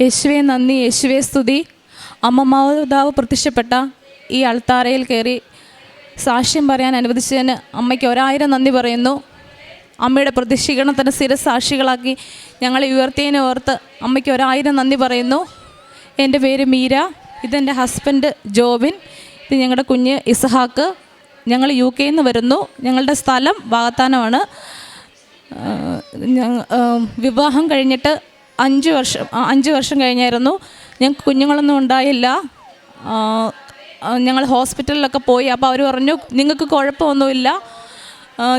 യേശുവെ നന്ദി. യേശുവെ സ്തുതി. അമ്മ മാതാവ് പ്രത്യക്ഷപ്പെട്ട ഈ അൾത്താരയിൽ കയറി സാക്ഷ്യം പറയാൻ അനുവദിച്ചതിന് അമ്മയ്ക്ക് ഒരായിരം നന്ദി പറയുന്നു. അമ്മയുടെ പ്രതിഷ്ഠീകരണത്തിന് സ്ഥിരസാക്ഷികളാക്കി ഞങ്ങളെ ഉയർത്തിയതിനെ ഓർത്ത് അമ്മയ്ക്ക് ഒരായിരം നന്ദി പറയുന്നു. എന്റെ പേര് മീര. ഇതെന്റെ ഹസ്ബൻഡ് ജോബിൻ. ഇത് ഞങ്ങളുടെ കുഞ്ഞ് ഇസഹാക്ക്. ഞങ്ങൾ യു കെയിൽ നിന്ന് വരുന്നു. ഞങ്ങളുടെ സ്ഥലം വാഗത്താനമാണ് വിവാഹം കഴിഞ്ഞിട്ട് അഞ്ച് വർഷം അഞ്ച് വർഷം കഴിഞ്ഞായിരുന്നു. ഞങ്ങൾക്ക് കുഞ്ഞുങ്ങളൊന്നും ഉണ്ടായില്ല. ഞങ്ങൾ ഹോസ്പിറ്റലിലൊക്കെ പോയി. അപ്പോൾ അവർ പറഞ്ഞു നിങ്ങൾക്ക് കുഴപ്പമൊന്നുമില്ല.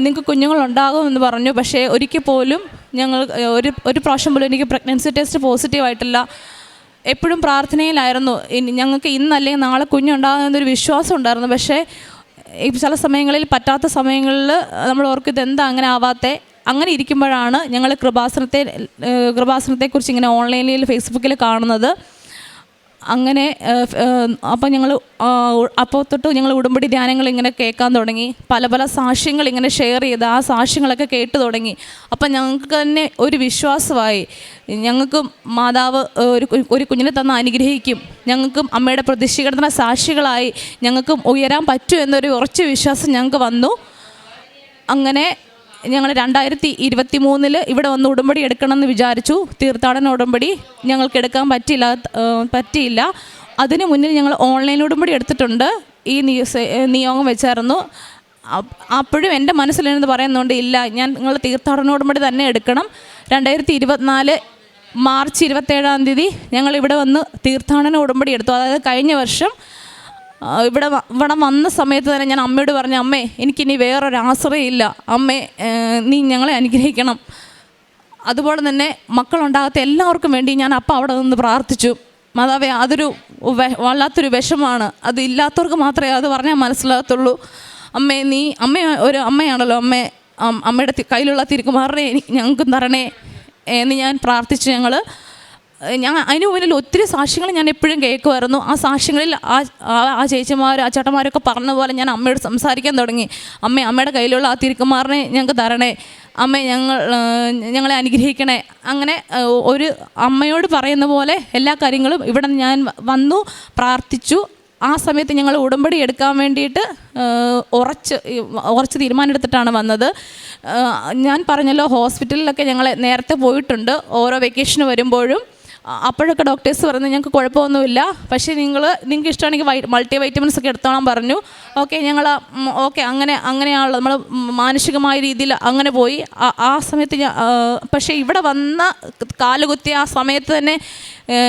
നിങ്ങൾക്ക് കുഞ്ഞുങ്ങളുണ്ടാകുമെന്ന് പറഞ്ഞു. പക്ഷേ ഒരിക്കൽ പോലും ഞങ്ങൾ ഒരു ഒരു പ്രാവശ്യം പോലും എനിക്ക് പ്രഗ്നൻസി ടെസ്റ്റ് പോസിറ്റീവായിട്ടില്ല എപ്പോഴും പ്രാർത്ഥനയിലായിരുന്നു. ഞങ്ങൾക്ക് ഇന്നല്ലെങ്കിൽ നാളെ കുഞ്ഞുണ്ടാകുമെന്നൊരു വിശ്വാസം ഉണ്ടായിരുന്നു. പക്ഷേ ഈ ചില സമയങ്ങളിൽ പറ്റാത്ത സമയങ്ങളിൽ നമ്മൾ ഓർക്കും ഇതെന്താ അങ്ങനെ ആവാത്തെ? അങ്ങനെ ഇരിക്കുമ്പോഴാണ് ഞങ്ങൾ കൃപാസനത്തെ കൃപാസനത്തെക്കുറിച്ച് ഇങ്ങനെ ഓൺലൈനിൽ ഫേസ്ബുക്കിൽ കാണുന്നത്. അങ്ങനെ അപ്പോൾ ഞങ്ങൾ അപ്പോൾ തൊട്ട് ഞങ്ങൾ ഉടുമ്പടി ധ്യാനങ്ങൾ ഇങ്ങനെ കേൾക്കാൻ തുടങ്ങി. പല പല സാക്ഷ്യങ്ങൾ ഇങ്ങനെ ഷെയർ ചെയ്ത് ആ സാക്ഷ്യങ്ങളൊക്കെ കേട്ടു തുടങ്ങി. അപ്പം ഞങ്ങൾക്ക് തന്നെ ഒരു വിശ്വാസമായി. ഞങ്ങൾക്കും മാതാവ് ഒരു ഒരു കുഞ്ഞിനെ തന്ന അനുഗ്രഹിക്കും. ഞങ്ങൾക്കും അമ്മയുടെ പ്രതിഷ്ഠീകരണ സാക്ഷികളായി ഞങ്ങൾക്കും ഉയരാൻ പറ്റും എന്നൊരു ഉറച്ച വിശ്വാസം ഞങ്ങൾക്ക് വന്നു. അങ്ങനെ ഞങ്ങൾ രണ്ടായിരത്തി ഇരുപത്തി മൂന്നിൽ ഇവിടെ വന്ന് ഉടമ്പടി എടുക്കണമെന്ന് വിചാരിച്ചു. തീർത്ഥാടന ഉടമ്പടി ഞങ്ങൾക്ക് എടുക്കാൻ പറ്റില്ല പറ്റിയില്ല. അതിന് മുന്നിൽ ഞങ്ങൾ ഓൺലൈൻ ഉടമ്പടി എടുത്തിട്ടുണ്ട്. ഈ നിയ- നിയോഗം വെച്ചായിരുന്നു. അപ്പോഴും എന്റെ മനസ്സിലെന്ന് പറയുന്നുണ്ട് ഇല്ല ഞാൻ നിങ്ങൾ തീർത്ഥാടന ഉടമ്പടി തന്നെ എടുക്കണം. രണ്ടായിരത്തി ഇരുപത്തിനാല് മാർച്ച് ഇരുപത്തേഴാം തീയതി ഞങ്ങൾ ഇവിടെ വന്ന് തീർത്ഥാടന ഉടമ്പടി എടുത്തു. അതായത് കഴിഞ്ഞ വർഷം ഇവിടെ ഇവിടെ വന്ന സമയത്ത് തന്നെ ഞാൻ അമ്മയോട് പറഞ്ഞു അമ്മേ എനിക്കിനി വേറൊരു ആശ്രയമില്ല അമ്മേ നീ ഞങ്ങളെ അനുഗ്രഹിക്കണം. അതുപോലെ തന്നെ മക്കളുണ്ടാകാത്ത എല്ലാവർക്കും വേണ്ടി ഞാൻ അപ്പം അവിടെ നിന്ന് പ്രാർത്ഥിച്ചു. മാതാവേ അതൊരു വല്ലാത്തൊരു വിഷമാണ്. അത് ഇല്ലാത്തവർക്ക് മാത്രമേ അത് പറഞ്ഞാൽ മനസ്സിലാകത്തുള്ളൂ. അമ്മേ നീ അമ്മ ഒരു അമ്മയാണല്ലോ. അമ്മേ അമ്മയുടെ കയ്യിലുള്ള തിരുക്കുമാറിനെ ഞങ്ങൾക്കും തരണേ എന്ന് ഞാൻ പ്രാർത്ഥിച്ചു ഞങ്ങൾ ഞാൻ അതിന് മുന്നിൽ ഒത്തിരി സാക്ഷ്യങ്ങൾ ഞാൻ എപ്പോഴും കേൾക്കുമായിരുന്നു. ആ സാക്ഷ്യങ്ങളിൽ ആ ആ- ചേച്ചിമാർ ആ ചേട്ടന്മാരൊക്കെ പറഞ്ഞ പോലെ ഞാൻ അമ്മയോട് സംസാരിക്കാൻ തുടങ്ങി. അമ്മ അമ്മയുടെ കയ്യിലുള്ള ആ തിരുക്കുമാറിനെ ഞങ്ങൾക്ക് തരണേ. അമ്മ ഞങ്ങൾ ഞങ്ങളെ അനുഗ്രഹിക്കണേ. അങ്ങനെ ഒരു അമ്മയോട് പറയുന്ന പോലെ എല്ലാ കാര്യങ്ങളും ഇവിടെ ഞാൻ വന്നു പ്രാർത്ഥിച്ചു. ആ സമയത്ത് ഞങ്ങൾ ഉടമ്പടി എടുക്കാൻ വേണ്ടിയിട്ട് ഉറച്ച് ഉറച്ച് തീരുമാനമെടുത്തിട്ടാണ് വന്നത്. ഞാൻ പറഞ്ഞല്ലോ ഹോസ്പിറ്റലിലൊക്കെ ഞങ്ങൾ നേരത്തെ പോയിട്ടുണ്ട്. ഓരോ വെക്കേഷന് വരുമ്പോഴും അപ്പോഴൊക്കെ ഡോക്ടേഴ്സ് പറഞ്ഞു ഞങ്ങൾക്ക് കുഴപ്പമൊന്നുമില്ല. പക്ഷേ നിങ്ങൾ നിങ്ങൾക്ക് ഇഷ്ടമാണെങ്കിൽ വൈ മൾട്ടി വൈറ്റമിൻസ് ഒക്കെ എടുത്തോളാൻ പറഞ്ഞു. ഓക്കെ ഞങ്ങൾ ഓക്കെ അങ്ങനെ അങ്ങനെയാണല്ലോ. നമ്മൾ മാനസികമായ രീതിയിൽ അങ്ങനെ പോയി. ആ- സമയത്ത് ഞാൻ പക്ഷേ ഇവിടെ വന്ന കാലുകുത്തിയ ആ സമയത്ത് തന്നെ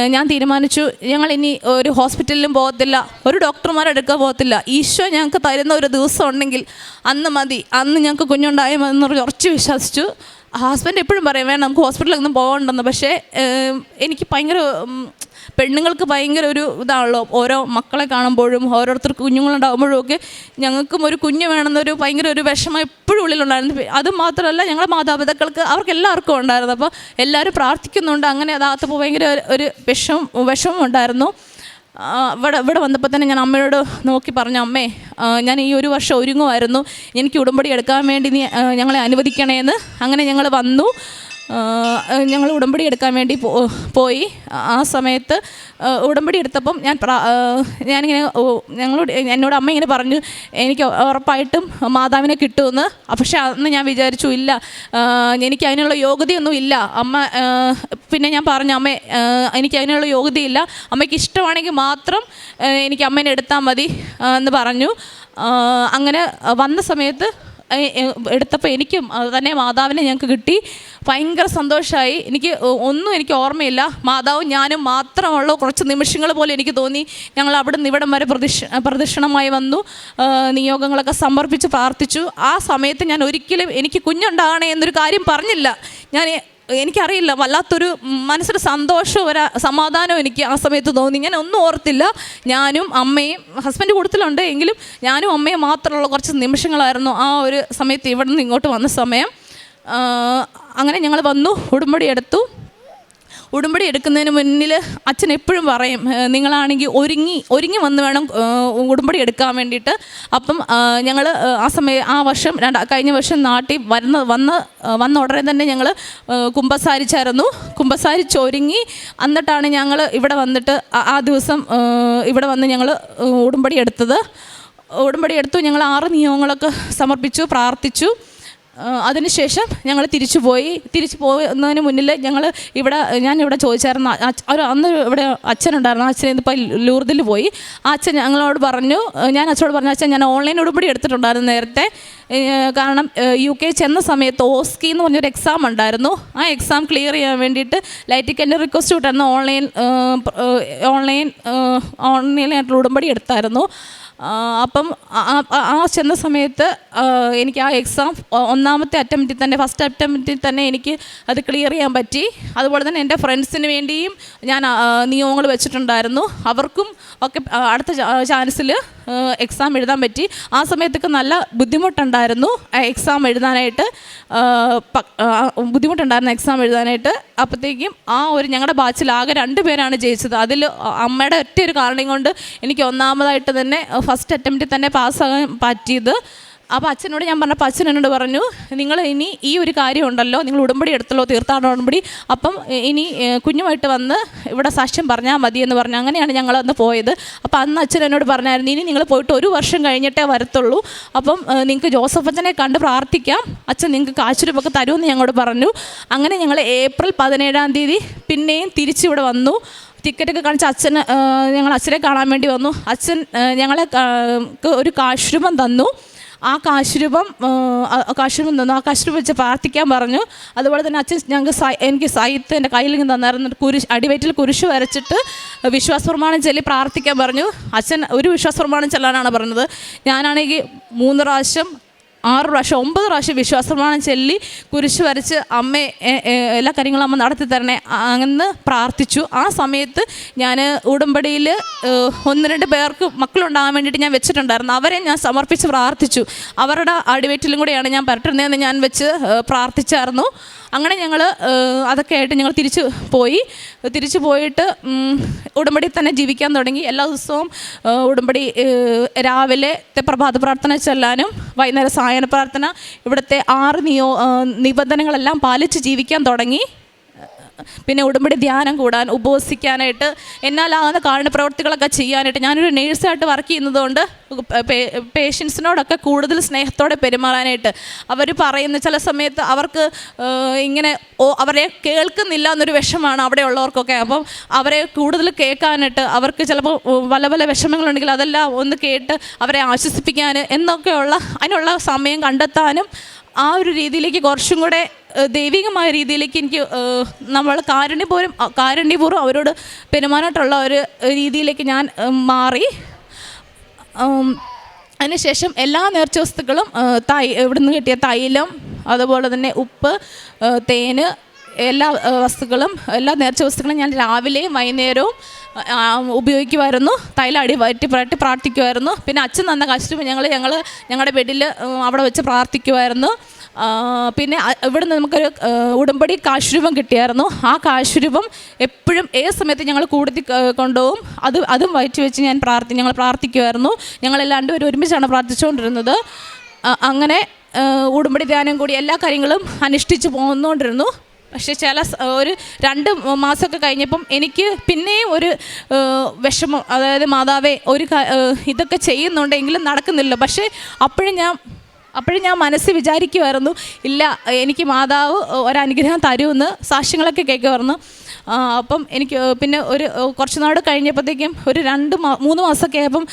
ഞാൻ തീരുമാനിച്ചു. ഞങ്ങൾ ഇനി ഒരു ഹോസ്പിറ്റലിലും പോകത്തില്ല. ഒരു ഡോക്ടർമാരെ എടുക്കാൻ പോകത്തില്ല. ഈശോ ഞങ്ങൾക്ക് തരുന്ന ഒരു ദിവസം ഉണ്ടെങ്കിൽ അന്ന് മതി. അന്ന് ഞങ്ങൾക്ക് കുഞ്ഞുണ്ടായ മതി എന്നൊരു ഉറച്ച് വിശ്വസിച്ചു. ഹസ്ബൻഡ് എപ്പോഴും പറയും വേണം നമുക്ക് ഹോസ്പിറ്റലൊന്നും പോകണ്ടെന്ന്. പക്ഷേ എനിക്ക് ഭയങ്കര പെണ്ണുങ്ങൾക്ക് ഭയങ്കര ഒരു ഇതാണല്ലോ. ഓരോ മക്കളെ കാണുമ്പോഴും ഓരോരുത്തർ കുഞ്ഞുങ്ങളുണ്ടാകുമ്പോഴും ഒക്കെ ഞങ്ങൾക്കും ഒരു കുഞ്ഞ് വേണമെന്നൊരു ഭയങ്കര ഒരു വിഷമം എപ്പോഴും ഉള്ളിലുണ്ടായിരുന്നു. അത് മാത്രമല്ല ഞങ്ങളുടെ മാതാപിതാക്കൾക്ക് അവർക്ക് എല്ലാവർക്കും ഉണ്ടായിരുന്നു. അപ്പോൾ എല്ലാവരും പ്രാർത്ഥിക്കുന്നുണ്ട്. അങ്ങനെ അതാകത്തപ്പോൾ ഭയങ്കര ഒരു- വിഷം വിഷമം ഉണ്ടായിരുന്നു. ഇവിടെ ഇവിടെ വന്നപ്പോൾ തന്നെ ഞാൻ അമ്മയോട് നോക്കി പറഞ്ഞു അമ്മേ ഞാൻ ഈ ഒരു വർഷം ഒരുങ്ങുമായിരുന്നു. എനിക്ക് ഉടമ്പടി എടുക്കാൻ വേണ്ടി ഞങ്ങളെ അനുവദിക്കണേന്ന്. അങ്ങനെ ഞങ്ങൾ വന്നു. ഞങ്ങൾ ഉടമ്പടി എടുക്കാൻ വേണ്ടി പോയി. ആ സമയത്ത് ഉടമ്പടി എടുത്തപ്പം ഞാൻ ഞാനിങ്ങനെ ഞങ്ങളോട് എന്നോട് അമ്മ ഇങ്ങനെ പറഞ്ഞു എനിക്ക് ഉറപ്പായിട്ടും മാതാവിനെ കിട്ടുമെന്ന്. പക്ഷെ അന്ന് ഞാൻ വിചാരിച്ചു ഇല്ല എനിക്ക് അതിനുള്ള യോഗ്യതയൊന്നും ഇല്ല. അമ്മ പിന്നെ ഞാൻ പറഞ്ഞു അമ്മ എനിക്ക് അതിനുള്ള യോഗ്യതയില്ല. അമ്മയ്ക്ക് ഇഷ്ടമാണെങ്കിൽ മാത്രം എനിക്ക് അമ്മേനെ എടുത്താൽ മതി എന്ന് പറഞ്ഞു. അങ്ങനെ വന്ന സമയത്ത് എടുത്തപ്പോൾ എനിക്കും തന്നെ മാതാവിനെ ഞങ്ങൾക്ക് കിട്ടി. ഭയങ്കര സന്തോഷമായി എനിക്ക് ഒന്നും എനിക്ക് ഓർമ്മയില്ല. മാതാവും ഞാനും മാത്രമുള്ള. കുറച്ച് നിമിഷങ്ങൾ പോലെ എനിക്ക് തോന്നി. ഞങ്ങൾ അവിടെ നിന്ന് ഇവിടം വരെ പ്രദിക്ഷ പ്രദക്ഷിണമായി വന്നു. നിയോഗങ്ങളൊക്കെ സമർപ്പിച്ച് പ്രാർത്ഥിച്ചു. ആ സമയത്ത് ഞാൻ ഒരിക്കലും എനിക്ക് കുഞ്ഞുണ്ടാകണേ എന്നൊരു കാര്യം പറഞ്ഞില്ല. ഞാൻ എനിക്കറിയില്ല വല്ലാത്തൊരു മനസ്സിന് സന്തോഷവും ഒരു സമാധാനവും എനിക്ക് ആ സമയത്ത് തോന്നി. ഞാൻ ഒന്നും ഓർത്തില്ല. ഞാനും അമ്മയും ഹസ്ബൻഡ് കൂട്ടത്തിലുണ്ട് എങ്കിലും ഞാനും അമ്മയും മാത്രമുള്ള കുറച്ച് നിമിഷങ്ങളായിരുന്നു ആ ഒരു സമയത്ത് ഇവിടെ നിന്ന് ഇങ്ങോട്ട് വന്ന സമയം. അങ്ങനെ ഞങ്ങൾ വന്നു ഉടുമ്പടി എടുത്തു. ഉടമ്പടി എടുക്കുന്നതിന് മുന്നിൽ അച്ഛൻ എപ്പോഴും പറയും "ഏഹ്, നിങ്ങളാണെങ്കിൽ ഒരുങ്ങി ഒരുങ്ങി വന്ന് വേണം ഉടുമ്പടി എടുക്കാൻ വേണ്ടിയിട്ട്. അപ്പം ഞങ്ങൾ ആ സമയം ആ വർഷം രണ്ട കഴിഞ്ഞ വർഷം നാട്ടിൽ വരുന്ന വന്ന് വന്ന ഉടനെ തന്നെ ഞങ്ങൾ കുമ്പസാരിച്ചായിരുന്നു കുമ്പസാരിച്ചൊരുങ്ങി എന്നിട്ടാണ് ഞങ്ങൾ ഇവിടെ വന്നിട്ട് ആ- ദിവസം ഇവിടെ വന്ന് ഞങ്ങൾ ഉടമ്പടി എടുത്തത്. ഉടമ്പടി എടുത്തു ഞങ്ങൾ ആറ് നിയമങ്ങളൊക്കെ സമർപ്പിച്ചു പ്രാർത്ഥിച്ചു. അതിനുശേഷം ഞങ്ങൾ തിരിച്ചു പോയി. തിരിച്ചു പോകുന്നതിന് മുന്നിൽ ഞങ്ങൾ ഇവിടെ ഞാൻ ഇവിടെ ചോദിച്ചായിരുന്നു ഒരു അന്ന് ഇവിടെ അച്ഛനുണ്ടായിരുന്നു. അച്ഛനെ ഇന്നിപ്പോൾ ലൂർദിൽ പോയി. ആ അച്ഛൻ ഞങ്ങളോട് പറഞ്ഞു ഞാൻ അച്ഛനോട് പറഞ്ഞു അച്ഛൻ ഞാൻ ഓൺലൈൻ ഉടമ്പടി എടുത്തിട്ടുണ്ടായിരുന്നു നേരത്തെ. കാരണം യു കെ ചെന്ന സമയത്ത് ഓസ്കി എന്ന് പറഞ്ഞൊരു എക്സാം ഉണ്ടായിരുന്നു. ആ എക്സാം ക്ലിയർ ചെയ്യാൻ വേണ്ടിയിട്ട് ലൈറ്റിക്ക് എന്റെ റിക്വസ്റ്റ് വിട്ടായിരുന്നു ഓൺലൈൻ ഓൺലൈൻ ഓൺലൈനായിട്ടുള്ള ഉടമ്പടി എടുത്തായിരുന്നു. അപ്പം ആ- ചെന്ന സമയത്ത് എനിക്ക് ആ എക്സാം ഒന്നാമത്തെ അറ്റംപ്റ്റിൽ തന്നെ ഫസ്റ്റ് അറ്റംപ്റ്റിൽ തന്നെ എനിക്ക് അത് ക്ലിയർ ചെയ്യാൻ പറ്റി. അതുപോലെ തന്നെ എന്റെ ഫ്രണ്ട്സിന് വേണ്ടിയും ഞാൻ നിയമങ്ങൾ വെച്ചിട്ടുണ്ടായിരുന്നു. അവർക്കും ഒക്കെ അടുത്ത ചാൻസിൽ എക്സാം എഴുതാൻ പറ്റി. ആ സമയത്തൊക്കെ നല്ല ബുദ്ധിമുട്ടുണ്ടായിരുന്നു എക്സാം എഴുതാനായിട്ട്. ബുദ്ധിമുട്ടുണ്ടായിരുന്നു എക്സാം എഴുതാനായിട്ട്. അപ്പോഴത്തേക്കും ആ ഒരു ഞങ്ങളുടെ ബാച്ചിൽ ആകെ രണ്ട് പേരാണ് ജയിച്ചത്. അതിൽ അമ്മയുടെ ഒറ്റ ഒരു കാരണം കൊണ്ട് എനിക്ക് ഒന്നാമതായിട്ട് തന്നെ ഫസ്റ്റ് അറ്റംപ്റ്റിൽ തന്നെ പാസ്സാകാൻ പറ്റിയത്. അപ്പോൾ അച്ഛനോട് ഞാൻ പറഞ്ഞപ്പോൾ അച്ഛൻ എന്നോട് പറഞ്ഞു നിങ്ങൾ ഇനി ഈ ഒരു കാര്യം ഉണ്ടല്ലോ നിങ്ങൾ ഉടമ്പടി എടുത്തല്ലോ തീർത്ഥാടന ഉടമ്പടി. അപ്പം ഇനി കുഞ്ഞുമായിട്ട് വന്ന് ഇവിടെ സാക്ഷ്യം പറഞ്ഞാൽ മതി എന്ന് പറഞ്ഞു. അങ്ങനെയാണ് ഞങ്ങൾ അന്ന് പോയത്. അപ്പോൾ അന്ന് അച്ഛൻ എന്നോട് പറഞ്ഞായിരുന്നു ഇനി നിങ്ങൾ പോയിട്ട് ഒരു വർഷം കഴിഞ്ഞിട്ടേ വരത്തുള്ളൂ. അപ്പം നിങ്ങൾക്ക് ജോസഫ് അച്ഛനെ കണ്ട് പ്രാർത്ഥിക്കാം. അച്ഛൻ നിങ്ങൾക്ക് കാശുരൂപൊക്കെ തരുമെന്ന് ഞങ്ങളോട് പറഞ്ഞു. അങ്ങനെ ഞങ്ങൾ ഏപ്രിൽ പതിനേഴാം തീയതി പിന്നെയും തിരിച്ചിവിടെ വന്നു. ടിക്കറ്റൊക്കെ കാണിച്ച് അച്ഛന് ഞങ്ങൾ അച്ഛനെ കാണാൻ വേണ്ടി വന്നു. അച്ഛൻ ഞങ്ങളെ ഒരു കാശ്രൂപം തന്നു. ആ കാശ്രൂപം കാശ്രൂപം തന്നു. ആ കാശ്രൂപം വെച്ച് പ്രാർത്ഥിക്കാൻ പറഞ്ഞു. അതുപോലെ തന്നെ അച്ഛൻ ഞങ്ങൾക്ക് എനിക്ക് സൈത്ത് എന്റെ കയ്യിൽ നിന്ന് തന്നായിരുന്നു. കുരിശ് അടിവയറ്റിൽ കുരിശ് വരച്ചിട്ട് വിശ്വാസ പ്രമാണം ചൊല്ലി പ്രാർത്ഥിക്കാൻ പറഞ്ഞു. അച്ഛൻ ഒരു വിശ്വാസ പ്രമാണം ചെല്ലാനാണ് പറഞ്ഞത്. ഞാനാണെങ്കിൽ മൂന്ന് പ്രാവശ്യം ആറ് പ്രാവശ്യം ഒമ്പത് പ്രാവശ്യം വിശ്വാസമാണ് ചൊല്ലി കുരിശ് വരച്ച് അമ്മ എല്ലാ കാര്യങ്ങളും അമ്മ നടത്തി തരണേ എന്ന് പ്രാർത്ഥിച്ചു. ആ സമയത്ത് ഞാൻ ഉടമ്പടിയിൽ ഒന്ന് രണ്ട് പേർക്ക് മക്കളുണ്ടാകാൻ വേണ്ടിയിട്ട് ഞാൻ വെച്ചിട്ടുണ്ടായിരുന്നു. അവരെ ഞാൻ സമർപ്പിച്ച് പ്രാർത്ഥിച്ചു. അവരുടെ അടിവയറ്റിലും കൂടെയാണ് ഞാൻ പരട്ടുന്നതെന്ന് ഞാൻ വെച്ച് പ്രാർത്ഥിച്ചായിരുന്നു. അങ്ങനെ ഞങ്ങൾ അതൊക്കെ ആയിട്ട് ഞങ്ങൾ തിരിച്ചു പോയി. തിരിച്ചു പോയിട്ട് ഉടമ്പടി തന്നെ ജീവിക്കാൻ തുടങ്ങി. എല്ലാ ദിവസവും ഉടമ്പടി രാവിലെ പ്രഭാത പ്രാർത്ഥന ചെല്ലാനും വൈകുന്നേരം സായന പ്രാർത്ഥന ഇവിടുത്തെ ആറ് നിയോ നിബന്ധനകളെല്ലാം പാലിച്ച് ജീവിക്കാൻ തുടങ്ങി. പിന്നെ ഉടമ്പടി ധ്യാനം കൂടാൻ ഉപവസിക്കാനായിട്ട് എന്നാലാകുന്ന കാരണ പ്രവർത്തികളൊക്കെ ചെയ്യാനായിട്ട്. ഞാനൊരു നേഴ്സായിട്ട് വർക്ക് ചെയ്യുന്നതുകൊണ്ട് പേഷ്യൻസിനോടൊക്കെ കൂടുതൽ സ്നേഹത്തോടെ പെരുമാറാനായിട്ട് അവർ പറയുന്ന ചില സമയത്ത് അവർക്ക് ഇങ്ങനെ അവരെ കേൾക്കുന്നില്ല എന്നൊരു വിഷമാണ് അവിടെ ഉള്ളവർക്കൊക്കെ. അപ്പം അവരെ കൂടുതൽ കേൾക്കാനായിട്ട് അവർക്ക് ചിലപ്പോൾ പല പല വിഷമങ്ങളുണ്ടെങ്കിൽ അതെല്ലാം ഒന്ന് കേട്ട് അവരെ ആശ്വസിപ്പിക്കാൻ എന്നൊക്കെയുള്ള അതിനുള്ള സമയം കണ്ടെത്താനും ആ ഒരു രീതിയിലേക്ക് കുറച്ചും കൂടെ ദൈവികമായ രീതിയിലേക്ക് എനിക്ക് നമ്മൾ കാരുണ്യപൂർവം കാരുണ്യപൂർവം അവരോട് പെരുമാറാനായിട്ടുള്ള ഒരു രീതിയിലേക്ക് ഞാൻ മാറി. അതിനുശേഷം എല്ലാ നേർച്ച വസ്തുക്കളും തൈ ഇവിടുന്ന് കിട്ടിയ തൈലം അതുപോലെ തന്നെ ഉപ്പ് തേന് എല്ലാ വസ്തുക്കളും എല്ലാ നേർച്ച വസ്തുക്കളും ഞാൻ രാവിലെയും വൈകുന്നേരവും ഉപയോഗിക്കുമായിരുന്നു. തൈലാടി വറ്റി പുരട്ടി പ്രാർത്ഥിക്കുമായിരുന്നു. പിന്നെ അച്ഛൻ തന്ന കഷ്ടം ഞങ്ങൾ ഞങ്ങൾ ഞങ്ങളുടെ ബെഡിൽ അവിടെ വെച്ച് പ്രാർത്ഥിക്കുമായിരുന്നു. പിന്നെ ഇവിടെ നിന്ന് നമുക്കൊരു ഉടമ്പടി കാശുരൂപം കിട്ടിയായിരുന്നു. ആ കാശുരൂപം എപ്പോഴും ഏത് സമയത്ത് ഞങ്ങൾ കൂടുതൽ കൊണ്ടുപോകും അത് അതും വയറ്റി വെച്ച് ഞാൻ പ്രാർത്ഥി ഞങ്ങൾ പ്രാർത്ഥിക്കുമായിരുന്നു. ഞങ്ങൾ ഒരു ഒരുമിച്ചാണ് പ്രാർത്ഥിച്ചുകൊണ്ടിരുന്നത്. അങ്ങനെ ഉടമ്പടി ധ്യാനം കൂടി എല്ലാ കാര്യങ്ങളും അനുഷ്ഠിച്ച് പോന്നുകൊണ്ടിരുന്നു. പക്ഷേ ചില ഒരു രണ്ട് മാസമൊക്കെ കഴിഞ്ഞപ്പം എനിക്ക് പിന്നെയും ഒരു വിഷമം. അതായത് മാതാവേ ഒരു ഇതൊക്കെ ചെയ്യുന്നുണ്ടെങ്കിലും നടക്കുന്നില്ല പക്ഷേ അപ്പോഴും ഞാൻ അപ്പോഴും ഞാൻ മനസ്സ് വിചാരിക്കുമായിരുന്നു ഇല്ല എനിക്ക് മാതാവ് ഒരനുഗ്രഹം തരുമെന്ന് സാക്ഷ്യങ്ങളൊക്കെ കേൾക്കുമായിരുന്നു അപ്പം എനിക്ക് പിന്നെ ഒരു കുറച്ച് നാട് കഴിഞ്ഞപ്പോഴത്തേക്കും ഒരു രണ്ട് മാ മൂന്ന് മാസമൊക്കെ ആയപ്പം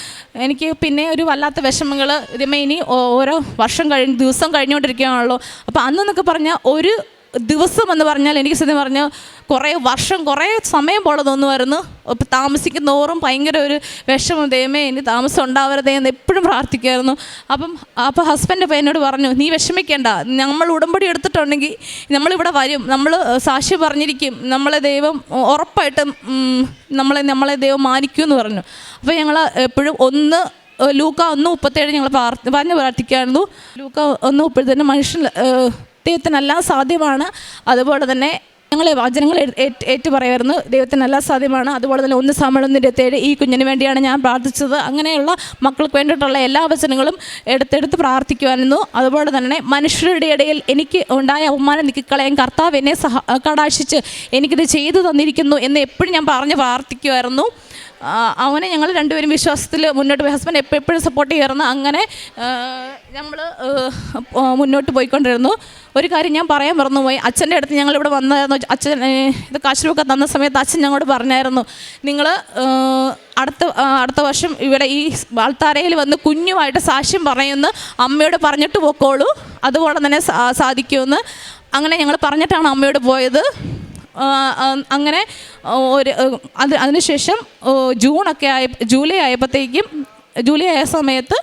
എനിക്ക് പിന്നെ ഒരു വല്ലാത്ത വിഷമങ്ങൾ. ഇതുമേ ഇനി ഓരോ വർഷം കഴിഞ്ഞ് ദിവസം കഴിഞ്ഞുകൊണ്ടിരിക്കുകയാണല്ലോ. അപ്പോൾ അന്നെന്നൊക്കെ പറഞ്ഞാൽ ഒരു ദിവസം എന്ന് പറഞ്ഞാൽ എനിക്ക് സത്യം പറഞ്ഞാൽ കുറേ വർഷം കുറേ സമയം പോലെ തോന്നുമായിരുന്നു. ഇപ്പം താമസിക്കുന്നോറും ഭയങ്കര ഒരു വിഷമം. ദൈവമേ ഇനി താമസം ഉണ്ടാവരുതേ എന്ന് എപ്പോഴും പ്രാർത്ഥിക്കുമായിരുന്നു. അപ്പം അപ്പോൾ ഹസ്ബൻഡ് അപ്പോൾ എന്നോട് പറഞ്ഞു നീ വിഷമിക്കേണ്ട. നമ്മൾ ഉടമ്പടി എടുത്തിട്ടുണ്ടെങ്കിൽ നമ്മളിവിടെ വരും. നമ്മൾ സാക്ഷി പറഞ്ഞിരിക്കും. നമ്മളെ ദൈവം ഉറപ്പായിട്ടും നമ്മളെ നമ്മളെ ദൈവം മാനിക്കുമെന്ന് പറഞ്ഞു. അപ്പോൾ ഞങ്ങൾ എപ്പോഴും ഒന്ന് ലൂക്ക ഒന്ന് മുപ്പത്തേഴ് ഞങ്ങൾ പ്രാർത്ഥി പറഞ്ഞ് പ്രാർത്ഥിക്കായിരുന്നു. ലൂക്ക ഒന്ന് മുപ്പത്തേഴ് മനുഷ്യൻ ദൈവത്തിനെല്ലാം സാധ്യമാണ്. അതുപോലെ തന്നെ ഞങ്ങളെ വചനങ്ങൾ ഏ- ഏറ്റ് ഏറ്റു പറയുമായിരുന്നു ദൈവത്തിന് എല്ലാം സാധ്യമാണ്. അതുപോലെ തന്നെ ഒന്ന് സമയം ഇരുപത്തേഴ് ഈ കുഞ്ഞിന് വേണ്ടിയാണ് ഞാൻ പ്രാർത്ഥിച്ചത്. അങ്ങനെയുള്ള മക്കൾക്ക് വേണ്ടിയിട്ടുള്ള എല്ലാ വചനങ്ങളും എടുത്തെടുത്ത് പ്രാർത്ഥിക്കുമായിരുന്നു അതുപോലെ തന്നെ മനുഷ്യരുടെ ഇടയിൽ എനിക്ക് ഉണ്ടായ അപമാനം നീക്കിക്കളയാൻ കർത്താവ് എന്നെ സഹ കടാശിച്ച് എനിക്കിത് ചെയ്തു തന്നിരിക്കുന്നു എന്ന് എപ്പോഴും ഞാൻ പറഞ്ഞ് പ്രാർത്ഥിക്കുമായിരുന്നു അവനെ ഞങ്ങൾ രണ്ടുപേരും വിശ്വാസത്തിൽ മുന്നോട്ട് പോയി. ഹസ്ബൻഡ് എപ്പോഴും സപ്പോർട്ട് ചെയ്യാറുണ്ട്. അങ്ങനെ നമ്മൾ മുന്നോട്ട് പോയിക്കൊണ്ടിരുന്നു. ഒരു കാര്യം ഞാൻ പറയാൻ മറന്നുപോയി. അച്ഛന്റെ അടുത്ത് ഞങ്ങൾ ഇവിടെ വന്നായിരുന്നു. അച്ഛൻ ഇത് കാശുരൂപൊക്കെ തന്ന സമയത്ത് അച്ഛൻ ഞങ്ങളോട് പറഞ്ഞായിരുന്നു നിങ്ങൾ അടുത്ത അടുത്ത വർഷം ഇവിടെ ഈ വാൾത്താരയിൽ വന്ന് കുഞ്ഞുമായിട്ട് സാക്ഷ്യം പറയുമെന്ന് അമ്മയോട് പറഞ്ഞിട്ട് പോക്കോളൂ. അതുപോലെ തന്നെ സാധിക്കുമെന്ന്. അങ്ങനെ ഞങ്ങൾ പറഞ്ഞിട്ടാണ് അമ്മയോട് പോയത്. അങ്ങനെ ഒരു അത് അതിനുശേഷം ജൂണൊക്കെ ആയ ജൂലൈ ആയപ്പോഴത്തേക്കും ജൂലൈ ആയ സമയത്ത്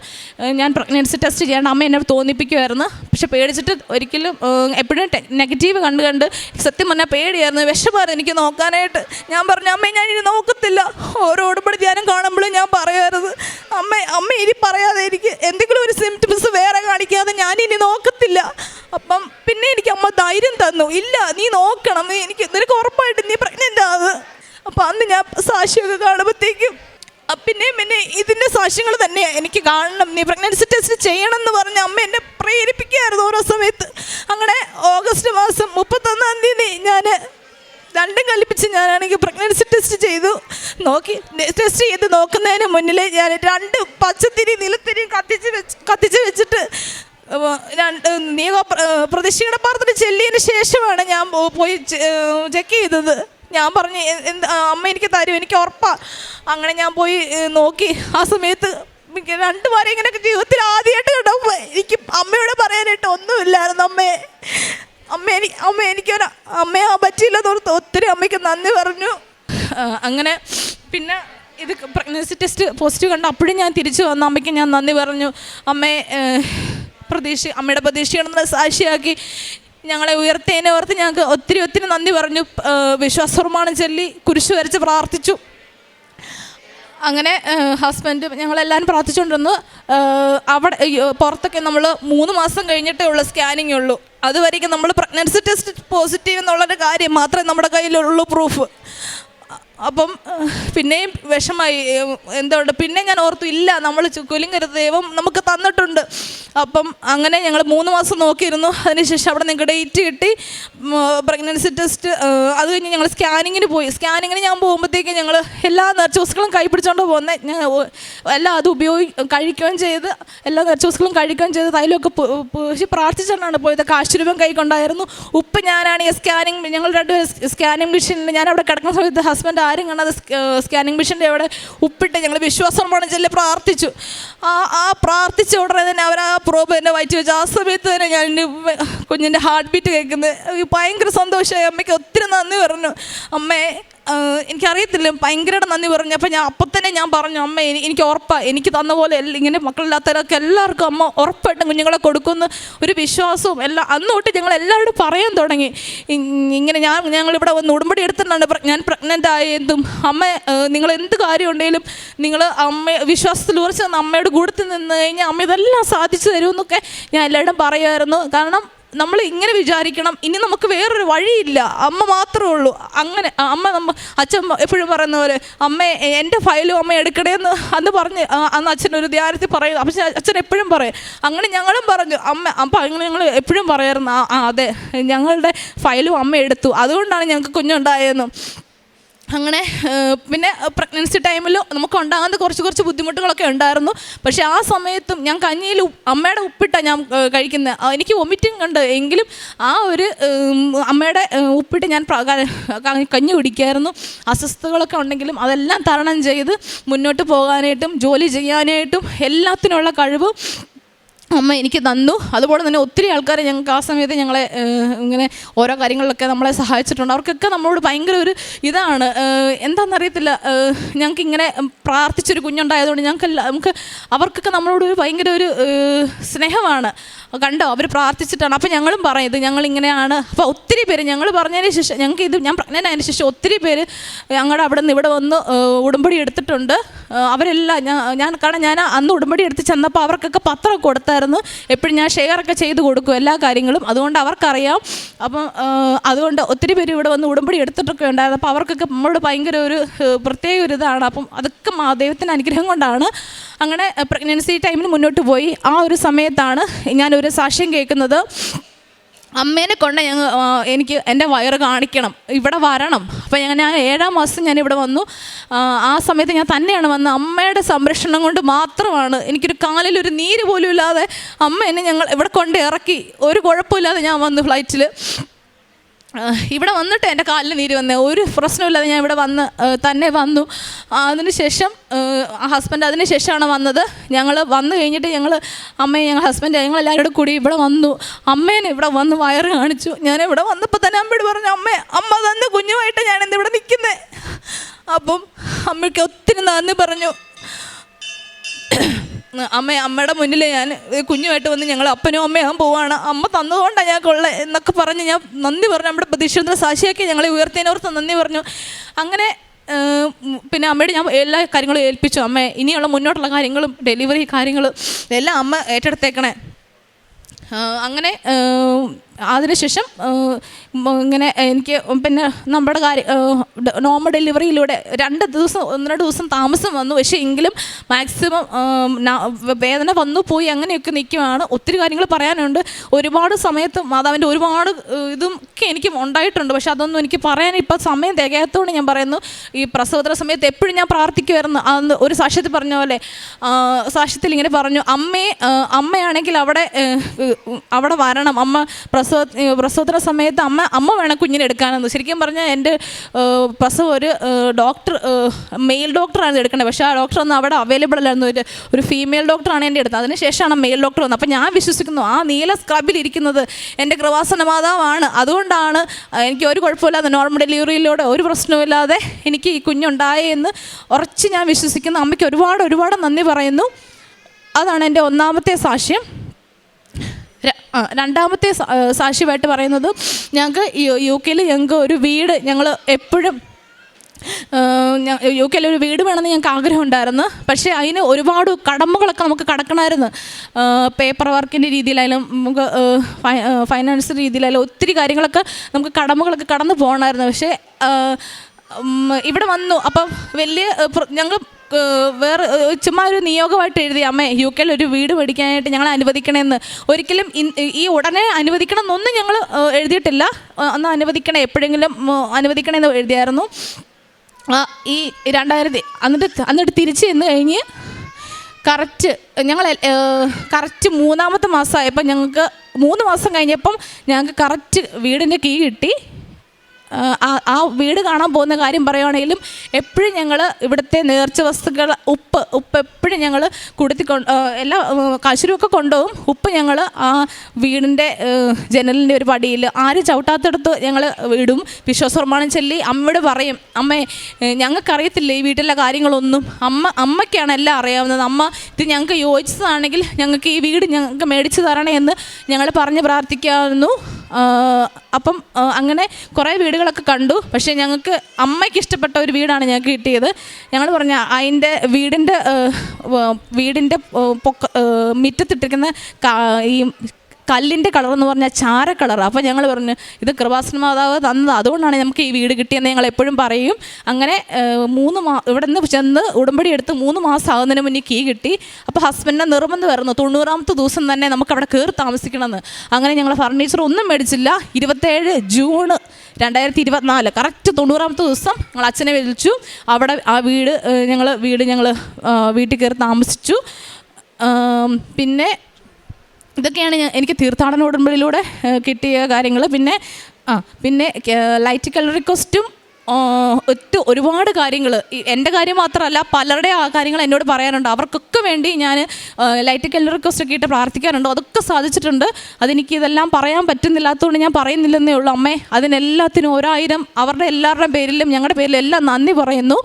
ഞാൻ പ്രഗ്നൻസി ടെസ്റ്റ് ചെയ്യാണ്ട് അമ്മ എന്നെ തോന്നിപ്പിക്കുമായിരുന്നു പക്ഷെ പേടിച്ചിട്ട് ഒരിക്കലും എപ്പോഴും നെഗറ്റീവ് കണ്ട് കണ്ട് സത്യം പറഞ്ഞാൽ പേടിയായിരുന്നു. വിഷമായിരുന്നു എനിക്ക് നോക്കാനായിട്ട്. ഞാൻ പറഞ്ഞു അമ്മേ ഞാൻ ഇനി നോക്കത്തില്ല. ഓരോ ഉടമ്പടി ധ്യാനം കാണുമ്പോഴും ഞാൻ പറയുമായിരുന്നു അമ്മ അമ്മ ഇനി പറയാതെ എനിക്ക് എന്തെങ്കിലും ഒരു സിംറ്റംസ് വേറെ കാണിക്കാതെ ഞാൻ ഇനി നോക്കത്തില്ല. അപ്പം ധൈര്യം തന്നു. ഇല്ല നീ നോക്കണം. എനിക്ക് നിനക്ക് ഉറപ്പായിട്ട് നീ പ്രഗ്നന്റ് ആണ് അപ്പം അന്ന് ഞാൻ സാക്ഷിയൊക്കെ കാണുമ്പോഴത്തേക്കും പിന്നെയും പിന്നെ ഇതിന്റെ സാക്ഷ്യങ്ങൾ തന്നെ എനിക്ക് കാണണം നീ പ്രഗ്നൻസി ടെസ്റ്റ് ചെയ്യണം എന്ന് പറഞ്ഞ അമ്മ എന്നെ പ്രേരിപ്പിക്കുകയായിരുന്നു ഓരോ സമയത്ത്. അങ്ങനെ ഓഗസ്റ്റ് മാസം മുപ്പത്തൊന്നാം തീയതി ഞാൻ രണ്ടും കൽപ്പിച്ച് ഞാനാണെങ്കിൽ പ്രഗ്നൻസി ടെസ്റ്റ് ചെയ്തു. നോക്കി ടെസ്റ്റ് ചെയ്ത് നോക്കുന്നതിന് മുന്നിൽ ഞാൻ രണ്ട് പച്ചത്തിരി നിലത്തിരി കത്തിച്ച് വെച്ച് കത്തിച്ച് വെച്ചിട്ട് നിയമ പ്രതിഷ്ഠയുടെ പാത്രത്തിൽ ചെല്ലിയതിന് ശേഷമാണ് ഞാൻ പോയി ചെക്ക് ചെയ്തത്. ഞാൻ പറഞ്ഞു അമ്മ എനിക്ക് തരും എനിക്ക് ഉറപ്പാ. അങ്ങനെ ഞാൻ പോയി നോക്കി. ആ സമയത്ത് രണ്ടു പേരെ ഇങ്ങനെ ജീവിതത്തിൽ ആദ്യമായിട്ട് കേട്ടോ എനിക്ക് അമ്മയോട് പറയാനായിട്ട് ഒന്നുമില്ലായിരുന്നു. അമ്മയെ അമ്മ എനിക്ക് അമ്മ എനിക്കൊരു അമ്മയെ പറ്റിയില്ലെന്ന് ഓർത്ത് ഒത്തിരി അമ്മയ്ക്ക് നന്ദി പറഞ്ഞു. അങ്ങനെ പിന്നെ ഇത് പ്രഗ്നൻസി ടെസ്റ്റ് പോസിറ്റീവ് കണ്ട് അപ്പോഴും ഞാൻ തിരിച്ചു വന്ന. അമ്മയ്ക്ക് ഞാൻ നന്ദി പറഞ്ഞു. അമ്മേ പ്രതീക്ഷ അമ്മയുടെ പ്രതീക്ഷയാണെന്ന് സാക്ഷിയാക്കി ഞങ്ങളെ ഉയർത്തേനെ ഓർത്ത് ഞങ്ങൾക്ക് ഒത്തിരി ഒത്തിരി നന്ദി പറഞ്ഞു. വിശ്വാസപ്രമാണം ചൊല്ലി കുരിശു വരച്ച് പ്രാർത്ഥിച്ചു. അങ്ങനെ ഹസ്ബൻഡ് ഞങ്ങളെല്ലാവരും പ്രാർത്ഥിച്ചുകൊണ്ടിരുന്നു. അവിടെ പുറത്തൊക്കെ നമ്മൾ മൂന്ന് മാസം കഴിഞ്ഞിട്ടേ ഉള്ളൂ സ്കാനിങ് ഉള്ളൂ. അതുവരേക്കും നമ്മൾ പ്രഗ്നൻസി ടെസ്റ്റ് പോസിറ്റീവ് എന്നുള്ളൊരു കാര്യം മാത്രമേ നമ്മുടെ കയ്യിലുള്ളൂ പ്രൂഫ് അപ്പം പിന്നെയും വിഷമായി എന്താ പിന്നെ ഞാൻ ഓർത്തു ഇല്ല നമ്മൾ കുലുങ്ങരുത് ദൈവം നമുക്ക് തന്നിട്ടുണ്ട്. അപ്പം അങ്ങനെ ഞങ്ങൾ മൂന്ന് മാസം നോക്കിയിരുന്നു. അതിനുശേഷം അവിടെ നിങ്ങൾക്ക് ഡേറ്റ് കിട്ടി. പ്രഗ്നൻസി ടെസ്റ്റ് അത് കഴിഞ്ഞ് ഞങ്ങൾ സ്കാനിങ്ങിന് പോയി. സ്കാനിങ്ങിന് ഞാൻ പോകുമ്പോഴത്തേക്ക് ഞങ്ങൾ എല്ലാ നെർച്ചോസുകളും കൈ പിടിച്ചോണ്ട് പോകുന്നത് ഞാൻ എല്ലാം അത് ഉപയോഗി കഴിക്കുകയും ചെയ്ത് എല്ലാ നെർച്ചോസുകളും കഴിക്കുകയും ചെയ്ത് തൈലമൊക്കെ പൂശി പ്രാർത്ഥിച്ചുകൊണ്ടാണ് പോയത്. കാശ് രൂപം കൈ കൊണ്ടായിരുന്നു. ഉപ്പ് ഞാനാണ് ഈ സ്കാനിങ് ഞങ്ങൾ രണ്ട് സ്കാനിങ് മെഷീനിൽ ഞാൻ അവിടെ കിടക്കുന്ന സമയത്ത് ഹസ്ബൻഡ് ആരും കാണാതെ സ്കാനിങ് മെഷീന്റെ അവിടെ ഉപ്പിട്ട് ഞങ്ങൾ വിശ്വാസമാണ് ചെല്ലി പ്രാർത്ഥിച്ചു. ആ ആ പ്രാർത്ഥിച്ച ഉടനെ തന്നെ അവർ ആ പ്രോബ് എന്നെ വായിച്ചു വെച്ചു. ആ സമയത്ത് തന്നെ ഞാൻ എന്റെ കുഞ്ഞിന്റെ ഹാർട്ട് ബീറ്റ് കേൾക്കുന്നത് ഭയങ്കര സന്തോഷമായി. അമ്മയ്ക്ക് ഒത്തിരി നന്ദി പറഞ്ഞു. അമ്മേ എനിക്കറിയത്തില്ല. ഭയങ്കരമായിട്ട് നന്ദി പറഞ്ഞു. അപ്പം ഞാൻ അപ്പം തന്നെ ഞാൻ പറഞ്ഞു അമ്മ എനിക്ക് ഉറപ്പാണ് എനിക്ക് തന്ന പോലെ ഇങ്ങനെ മക്കളില്ലാത്തവരൊക്കെ എല്ലാവർക്കും അമ്മ ഉറപ്പായിട്ടും കുഞ്ഞുങ്ങളെ കൊടുക്കുന്ന ഒരു വിശ്വാസവും എല്ലാം അന്ന് തൊട്ട് ഞങ്ങൾ എല്ലാവരോടും പറയാൻ തുടങ്ങി. ഇങ്ങനെ ഞാൻ ഞങ്ങളിവിടെ വന്ന് ഉടമ്പടി എടുത്തിട്ടാണ് ഞാൻ പ്രഗ്നന്റ് ആയതും അമ്മ നിങ്ങൾ എന്ത് കാര്യം ഉണ്ടെങ്കിലും നിങ്ങൾ അമ്മ വിശ്വാസത്തിൽ ഉറച്ച് അമ്മയോട് കൂടത്തിൽ നിന്ന് കഴിഞ്ഞാൽ അമ്മ ഇതെല്ലാം സാധിച്ചു തരുമെന്നൊക്കെ ഞാൻ എല്ലാവരും പറയുമായിരുന്നു. കാരണം നമ്മൾ ഇങ്ങനെ വിചാരിക്കണം ഇനി നമുക്ക് വേറൊരു വഴിയില്ല. അമ്മ മാത്രമേ ഉള്ളൂ. അങ്ങനെ അമ്മ നമ്മ അച്ഛൻ എപ്പോഴും പറയുന്ന പോലെ അമ്മ എന്റെ ഫയലും അമ്മ എടുക്കണേന്ന് അന്ന് പറഞ്ഞ് അന്ന് അച്ഛൻ ഒരു ധ്യാനത്തിൽ പറയും പക്ഷെ അച്ഛൻ എപ്പോഴും പറയും അങ്ങനെ ഞങ്ങളും പറഞ്ഞു. അമ്മ അപ്പം അങ്ങനെ ഞങ്ങൾ എപ്പോഴും പറയായിരുന്നു ആ, അതെ ഞങ്ങളുടെ ഫയലും അമ്മ എടുത്തു. അതുകൊണ്ടാണ് ഞങ്ങൾക്ക് കുഞ്ഞുണ്ടായതെന്നും. അങ്ങനെ പിന്നെ പ്രഗ്നൻസി ടൈമിൽ നമുക്ക് ഉണ്ടാകുന്ന കുറച്ച് കുറച്ച് ബുദ്ധിമുട്ടുകളൊക്കെ ഉണ്ടായിരുന്നു. പക്ഷേ ആ സമയത്തും ഞാൻ കഞ്ഞിയിൽ അമ്മയുടെ ഉപ്പിട്ടാണ് ഞാൻ കഴിക്കുന്നത് എനിക്ക് വൊമിറ്റിംഗ് ഉണ്ട്. എങ്കിലും ആ ഒരു അമ്മയുടെ ഉപ്പിട്ട് ഞാൻ കഞ്ഞി കുടിക്കായിരുന്നു. അസ്വസ്ഥതകളൊക്കെ ഉണ്ടെങ്കിലും അതെല്ലാം തരണം ചെയ്ത് മുന്നോട്ട് പോകാനായിട്ടും ജോലി ചെയ്യാനായിട്ടും എല്ലാത്തിനുള്ള കഴിവ് അമ്മ എനിക്ക് തന്നു. അതുപോലെ തന്നെ ഒത്തിരി ആൾക്കാർ ഞങ്ങൾക്ക് ആ സമയത്ത് ഞങ്ങളെ ഇങ്ങനെ ഓരോ കാര്യങ്ങളിലൊക്കെ നമ്മളെ സഹായിച്ചിട്ടുണ്ട്. അവർക്കൊക്കെ നമ്മളോട് ഭയങ്കര ഒരു ഇതാണ്. എന്താണെന്നറിയത്തില്ല ഞങ്ങൾക്ക് ഇങ്ങനെ പ്രാർത്ഥിച്ചൊരു കുഞ്ഞുണ്ടായതുകൊണ്ട് ഞങ്ങൾക്ക് നമുക്ക് അവർക്കൊക്കെ നമ്മളോട് ഒരു ഭയങ്കര ഒരു സ്നേഹമാണ്. കണ്ടോ? അവർ പ്രാർത്ഥിച്ചിട്ടാണ്. അപ്പോൾ ഞങ്ങളും പറയും ഇത് ഞങ്ങളിങ്ങനെയാണ്. അപ്പോൾ ഒത്തിരി പേര് ഞങ്ങൾ പറഞ്ഞതിന് ശേഷം ഞങ്ങൾക്ക് ഇത് ഞാൻ പ്രഗ്നന്റ് ആയതിനു ശേഷം ഒത്തിരി പേര് ഞങ്ങളുടെ അവിടെ നിന്ന് ഇവിടെ വന്ന് ഉടമ്പടി എടുത്തിട്ടുണ്ട്. അവരെല്ലാം ഞാൻ ഞാൻ കാരണം ഞാൻ അന്ന് ഉടമ്പടി എടുത്ത് ചെന്നപ്പോൾ അവർക്കൊക്കെ പത്രം കൊടുത്തായിരുന്നു. എപ്പോഴും ഞാൻ ഷെയറൊക്കെ ചെയ്ത് കൊടുക്കും എല്ലാ കാര്യങ്ങളും. അതുകൊണ്ട് അവർക്കറിയാം. അപ്പം അതുകൊണ്ട് ഒത്തിരി പേര് ഇവിടെ വന്ന് ഉടമ്പടി എടുത്തിട്ടൊക്കെ ഉണ്ടായിരുന്നു. അപ്പോൾ അവർക്കൊക്കെ നമ്മളോട് ഭയങ്കര ഒരു പ്രത്യേക ഒരു ഇതാണ്. അപ്പം അതൊക്കെ ദൈവത്തിന്റെ അനുഗ്രഹം കൊണ്ടാണ് അങ്ങനെ പ്രഗ്നൻസി ടൈമിൽ മുന്നോട്ട് പോയി. ആ ഒരു സമയത്താണ് ഞാനൊരു സാക്ഷ്യം കേൾക്കുന്നത്. അമ്മേനെ കൊണ്ട് ഞങ്ങൾ എനിക്ക് എന്റെ വയറ് കാണിക്കണം. ഇവിടെ വരണം. അപ്പോൾ ഞാൻ ഞാൻ ഏഴാം മാസം ഞാൻ ഇവിടെ വന്നു. ആ, സമയത്ത് ഞാൻ തന്നെയാണ് വന്നത്. അമ്മയുടെ സംരക്ഷണം കൊണ്ട് മാത്രമാണ് എനിക്കൊരു കാലിൽ ഒരു നീര് പോലും ഇല്ലാതെ അമ്മ എന്നെ ഞങ്ങൾ ഇവിടെ കൊണ്ട് ഇറക്കി. ഒരു കുഴപ്പമില്ലാതെ ഞാൻ വന്നു ഫ്ലൈറ്റിൽ ഇവിടെ വന്നിട്ട് എന്റെ കാലിൽ നീര് വന്നേ. ഒരു പ്രശ്നമില്ലാതെ ഞാൻ ഇവിടെ വന്ന് തന്നെ വന്നു. അതിനുശേഷം ഹസ്ബൻഡ് അതിന് ശേഷമാണ് വന്നത്. ഞങ്ങൾ വന്നു കഴിഞ്ഞിട്ട് ഞങ്ങൾ അമ്മയും ഞങ്ങൾ ഹസ്ബൻഡ് ഞങ്ങൾ എല്ലാവരോടും കൂടി ഇവിടെ വന്നു. അമ്മേനെ ഇവിടെ വന്ന് വയറ് കാണിച്ചു. ഞാൻ ഇവിടെ വന്നപ്പോൾ തന്നെ അമ്മയോട് പറഞ്ഞു അമ്മ അമ്മ തന്നെ കുഞ്ഞുമായിട്ട് ഞാൻ ഇവിടെ നിൽക്കുന്നേ. അപ്പം അമ്മയ്ക്ക് ഒത്തിരി നന്ദി പറഞ്ഞു. അമ്മ അമ്മയുടെ മുന്നിൽ ഞാൻ കുഞ്ഞുമായിട്ട് വന്ന് ഞങ്ങൾ അപ്പനും അമ്മയും പോവാണ്. അമ്മ തന്നതുകൊണ്ടാണ് ഞാൻ കൊള്ള എന്നൊക്കെ പറഞ്ഞ് ഞാൻ നന്ദി പറഞ്ഞു. നമ്മുടെ പ്രതീക്ഷിത സാക്ഷിയാക്കി ഞങ്ങളെ ഉയർത്തിയതിനോർത്ത് നന്ദി പറഞ്ഞു. അങ്ങനെ പിന്നെ അമ്മയോട് ഞാൻ എല്ലാ കാര്യങ്ങളും ഏൽപ്പിച്ചു. അമ്മ ഇനിയുള്ള മുന്നോട്ടുള്ള കാര്യങ്ങളും ഡെലിവറി കാര്യങ്ങളും എല്ലാം അമ്മ ഏറ്റെടുത്തേക്കണേ. അങ്ങനെ അതിനുശേഷം ഇങ്ങനെ എനിക്ക് പിന്നെ നമ്മുടെ കാര്യം നോർമൽ ഡെലിവറിയിലൂടെ രണ്ട് ദിവസം ഒന്നര ദിവസം താമസം വന്നു. പക്ഷേ എങ്കിലും മാക്സിമം വേദന വന്നു പോയി അങ്ങനെയൊക്കെ നിൽക്കുകയാണ് ഒത്തിരി കാര്യങ്ങൾ പറയാനുണ്ട്. ഒരുപാട് സമയത്ത് മാതാവിന്റെ ഒരുപാട് ഇതും ഒക്കെ എനിക്ക് ഉണ്ടായിട്ടുണ്ട്. പക്ഷെ അതൊന്നും എനിക്ക് പറയാൻ ഇപ്പം സമയം തികയാത്തതുകൊണ്ട് ഞാൻ പറയുന്നു ഈ പ്രസവത്തിന് സമയത്ത് എപ്പോഴും ഞാൻ പ്രാർത്ഥിക്കുമായിരുന്നു. അന്ന് ഒരു സാക്ഷ്യത്തിൽ പറഞ്ഞ പോലെ സാക്ഷ്യത്തിൽ ഇങ്ങനെ പറഞ്ഞു അമ്മയെ അമ്മയാണെങ്കിൽ അവിടെ അവിടെ വരണം. അമ്മ പ്രസവത്തിന് സമയത്ത് അമ്മ അമ്മ വേണം കുഞ്ഞിനെ എടുക്കാനെന്ന്. ശരിക്കും പറഞ്ഞാൽ എന്റെ പ്രസവം ഒരു ഡോക്ടർ മെയിൽ ഡോക്ടറാണ് എടുക്കേണ്ടത്. പക്ഷേ ആ ഡോക്ടർ ഒന്നും അവിടെ അവൈലബിൾ അല്ലായിരുന്നു. ഒരു ഒരു ഫീമെയിൽ ഡോക്ടറാണ് എന്റെ എടുത്തത് അതിനുശേഷമാണ് മെയിൽ ഡോക്ടർ വന്നത്. അപ്പോൾ ഞാൻ വിശ്വസിക്കുന്നു ആ നീല സ്ക്രബിൽ ഇരിക്കുന്നത് എന്റെ കൃപാസന മാതാവാണ്. അതുകൊണ്ടാണ് എനിക്ക് ഒരു കുഴപ്പമില്ലാതെ നോർമൽ ഡെലിവറിയിലൂടെ ഒരു പ്രശ്നവുമില്ലാതെ എനിക്ക് ഈ കുഞ്ഞുണ്ടായെന്ന് ഉറച്ച് ഞാൻ വിശ്വസിക്കുന്നു. അമ്മയ്ക്ക് ഒരുപാട് ഒരുപാട് നന്ദി പറയുന്നു. അതാണ് എന്റെ ഒന്നാമത്തെ സാക്ഷ്യം. രണ്ടാമത്തെ സാക്ഷ്യമായിട്ട് പറയുന്നത് ഞങ്ങൾക്ക് യു കെയിൽ ഞങ്ങൾക്ക് ഒരു വീട് ഞങ്ങൾ എപ്പോഴും യു കെയിൽ ഒരു വീട് വേണമെന്ന് ഞങ്ങൾക്ക് ആഗ്രഹം ഉണ്ടായിരുന്നു പക്ഷേ അതിന് ഒരുപാട് കടമ്പകളൊക്കെ നമുക്ക് കടക്കണമായിരുന്നു. പേപ്പർ വർക്കിന്റെ രീതിയിലായാലും നമുക്ക് ഫൈനാൻസ് രീതിയിലായാലും ഒത്തിരി കാര്യങ്ങളൊക്കെ നമുക്ക് കടമ്പകളൊക്കെ കടന്നു പോകണമായിരുന്നു. പക്ഷേ ഇവിടെ വന്നു. അപ്പം വലിയ ഞങ്ങൾ വേറെ ചുമ്മാ ഒരു നിയോഗമായിട്ട് എഴുതി അമ്മേ യു കെയിൽ ഒരു വീട് മേടിക്കാനായിട്ട് ഞങ്ങൾ അനുവദിക്കണമെന്ന് ഒരിക്കലും ഈ ഉടനെ അനുവദിക്കണം എന്നൊന്നും ഞങ്ങൾ എഴുതിയിട്ടില്ല. ഒന്ന് അനുവദിക്കണേ എപ്പോഴെങ്കിലും അനുവദിക്കണമെന്ന് എഴുതിയായിരുന്നു. ഈ രണ്ടായിരത്തി എന്നിട്ട് എന്നിട്ട് തിരിച്ച് ചെന്ന് കഴിഞ്ഞ് കറക്റ്റ് ഞങ്ങൾ കറക്റ്റ് മൂന്നാമത്തെ മാസമായപ്പോൾ ഞങ്ങൾക്ക് മൂന്ന് മാസം കഴിഞ്ഞപ്പം ഞങ്ങൾക്ക് കറക്റ്റ് വീടിന്റെ കീ കിട്ടി. ആ, വീട് കാണാൻ പോകുന്ന കാര്യം പറയുവാണെങ്കിലും എപ്പോഴും ഞങ്ങൾ ഇവിടുത്തെ നേർച്ച വസ്തുക്കൾ ഉപ്പ് ഉപ്പ് എപ്പോഴും ഞങ്ങൾ കൊടുത്തി കൊണ്ട് എല്ലാ കശുരുമൊക്കെ കൊണ്ടുപോകും. ഉപ്പ് ഞങ്ങൾ ആ വീടിന്റെ ജനലിന്റെ ഒരു പടിയിൽ ആരും ചവിട്ടാത്തടത്ത് ഞങ്ങൾ ഇടും. വിശ്വാസപ്രമാണം ചൊല്ലി അമ്മയോട് പറയും അമ്മേ ഞങ്ങൾക്കറിയത്തില്ല ഈ വീട്ടിലെ കാര്യങ്ങളൊന്നും? അമ്മ അമ്മയ്ക്കാണ് എല്ലാം അറിയാവുന്നത്. അമ്മ ഇത് ഞങ്ങൾക്ക് യോജിച്ചതാണെങ്കിൽ ഞങ്ങൾക്ക് ഈ വീട് ഞങ്ങൾക്ക് മേടിച്ചു തരണേ എന്ന് ഞങ്ങൾ പറഞ്ഞ് പ്രാർത്ഥിക്കാവുന്നു. അപ്പം അങ്ങനെ കുറേ വീടുകളൊക്കെ കണ്ടു. പക്ഷേ ഞങ്ങൾക്ക് അമ്മയ്ക്ക് ഇഷ്ടപ്പെട്ട ഒരു വീടാണ് ഞങ്ങൾക്ക് കിട്ടിയത്. ഞങ്ങൾ പറഞ്ഞ അതിന്റെ വീടിന്റെ വീടിന്റെ പൊക്ക മുറ്റത്തിട്ടിരിക്കുന്ന ഈ കല്ലിന്റെ കളർ എന്ന് പറഞ്ഞാൽ ചാര കളർ. അപ്പോൾ ഞങ്ങൾ പറഞ്ഞു ഇത് കൃപാസന മാതാവ് തന്നത് അതുകൊണ്ടാണ് നമുക്ക് ഈ വീട് കിട്ടിയെന്ന് ഞങ്ങൾ എപ്പോഴും പറയും. അങ്ങനെ മൂന്ന് മാ ഇവിടെ നിന്ന് ചെന്ന് ഉടമ്പടി എടുത്ത് മൂന്ന് മാസം ആകുന്നതിന് മുന്നേ കീ കിട്ടി. അപ്പോൾ ഹസ്ബൻഡിനെ നിർബന്ധമായിരുന്നു തൊണ്ണൂറാമത്തെ ദിവസം തന്നെ നമുക്ക് അവിടെ കയറി താമസിക്കണമെന്ന്. അങ്ങനെ ഞങ്ങൾ ഫർണിച്ചർ ഒന്നും മേടിച്ചില്ല. ഇരുപത്തേഴ് ജൂൺ രണ്ടായിരത്തി ഇരുപത്തിനാല് കറക്റ്റ് തൊണ്ണൂറാമത്തെ ദിവസം ഞങ്ങൾ അച്ഛനെ വിളിച്ചു. അവിടെ ആ വീട് ഞങ്ങൾ വീട് ഞങ്ങൾ വീട്ടിൽ കയറി താമസിച്ചു. പിന്നെ ഇതൊക്കെയാണ് എനിക്ക് തീർത്ഥാടന ഉടമ്പടിയിലൂടെ കിട്ടിയ കാര്യങ്ങൾ പിന്നെ ആ പിന്നെ ലൈറ്റ് കളർ റിക്വസ്റ്റും ഒറ്റ ഒരുപാട് കാര്യങ്ങൾ എന്റെ കാര്യം മാത്രമല്ല പലരുടെ ആ കാര്യങ്ങൾ എന്നോട് പറയാനുണ്ട്. അവർക്കൊക്കെ വേണ്ടി ഞാൻ ലൈറ്റ് കല്ലർ റിക്വസ്റ്റ് ഒക്കെ ഇട്ട് പ്രാർത്ഥിക്കാനുണ്ട്. അതൊക്കെ സാധിച്ചിട്ടുണ്ട്. അതെനിക്ക് ഇതെല്ലാം പറയാൻ പറ്റുന്നില്ലാത്തതുകൊണ്ട് ഞാൻ പറയുന്നില്ലെന്നേ ഉള്ളൂ. അമ്മേ അതിനെല്ലാത്തിനും ഒരായിരം അവരുടെ എല്ലാവരുടെയും പേരിലും ഞങ്ങളുടെ പേരിലും എല്ലാം നന്ദി പറയുന്നു.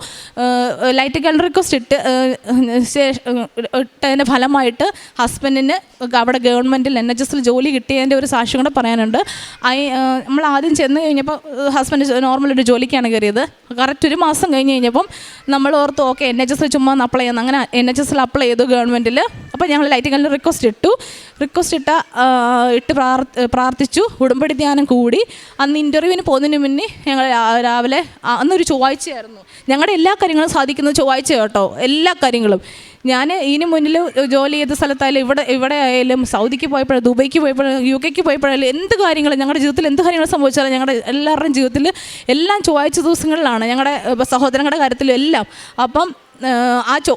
ലൈറ്റ് കല്ലർ റിക്വസ്റ്റ് ഇട്ട് ഇട്ടതിന്റെ ഫലമായിട്ട് ഹസ്ബൻഡിന് അവിടെ ഗവൺമെന്റിൽ എൻ എച്ച് എസിൽ ജോലി കിട്ടിയതിന്റെ ഒരു സാക്ഷ്യം കൂടെ പറയാനുണ്ട്. നമ്മൾ ആദ്യം ചെന്ന് കഴിഞ്ഞപ്പോൾ ഹസ്ബൻഡ് നോർമൽ ഒരു ജോലിക്കാണ് കയറിയത്. കറക്റ്റ് ഒരു മാസം കഴിഞ്ഞ് കഴിഞ്ഞപ്പം നമ്മൾ ഓർത്ത് ഓക്കെ എൻ എച്ച് എസ് ചുമ്മാ ഒന്ന് അപ്ലൈ ചെയ്യുന്ന. അങ്ങനെ എൻ എച്ച് എസിൽ അപ്ലൈ ചെയ്തു ഗവൺമെന്റിൽ അപ്പോൾ ഞങ്ങൾ ലൈറ്റിംഗ് കല്ലിൽ റിക്വസ്റ്റ് ഇട്ടു. റിക്വസ്റ്റ് ഇട്ട ഇട്ട് പ്രാർത്ഥി പ്രാർത്ഥിച്ചു. ഉടമ്പടി ധ്യാനം കൂടി. അന്ന് ഇന്റർവ്യൂവിന് പോകുന്നതിന് മുന്നേ ഞങ്ങൾ രാവിലെ അന്നൊരു ചൊവ്വാഴ്ചയായിരുന്നു. ഞങ്ങളുടെ എല്ലാ കാര്യങ്ങളും സാധിക്കുന്നത് ചൊവ്വാഴ്ച കേട്ടോ. എല്ലാ കാര്യങ്ങളും. ഞാൻ ഇതിന് മുന്നിൽ ജോലി ചെയ്ത സ്ഥലത്തായാലും ഇവിടെ ഇവിടെ ആയാലും സൗദിക്ക് പോയപ്പോഴും ദുബൈക്ക് പോയപ്പോഴും യു കെക്ക് പോയപ്പോഴായാലും എന്ത് കാര്യങ്ങൾ ഞങ്ങളുടെ ജീവിതത്തിൽ എന്ത് കാര്യങ്ങൾ സംഭവിച്ചാലും ഞങ്ങളുടെ എല്ലാവരുടെയും ജീവിതത്തിൽ എല്ലാം ചൊവ്വാഴ്ച ദിവസങ്ങളിലാണ് ഞങ്ങളുടെ സഹോദരങ്ങളുടെ കാര്യത്തിലും എല്ലാം. അപ്പം ആ ചൊ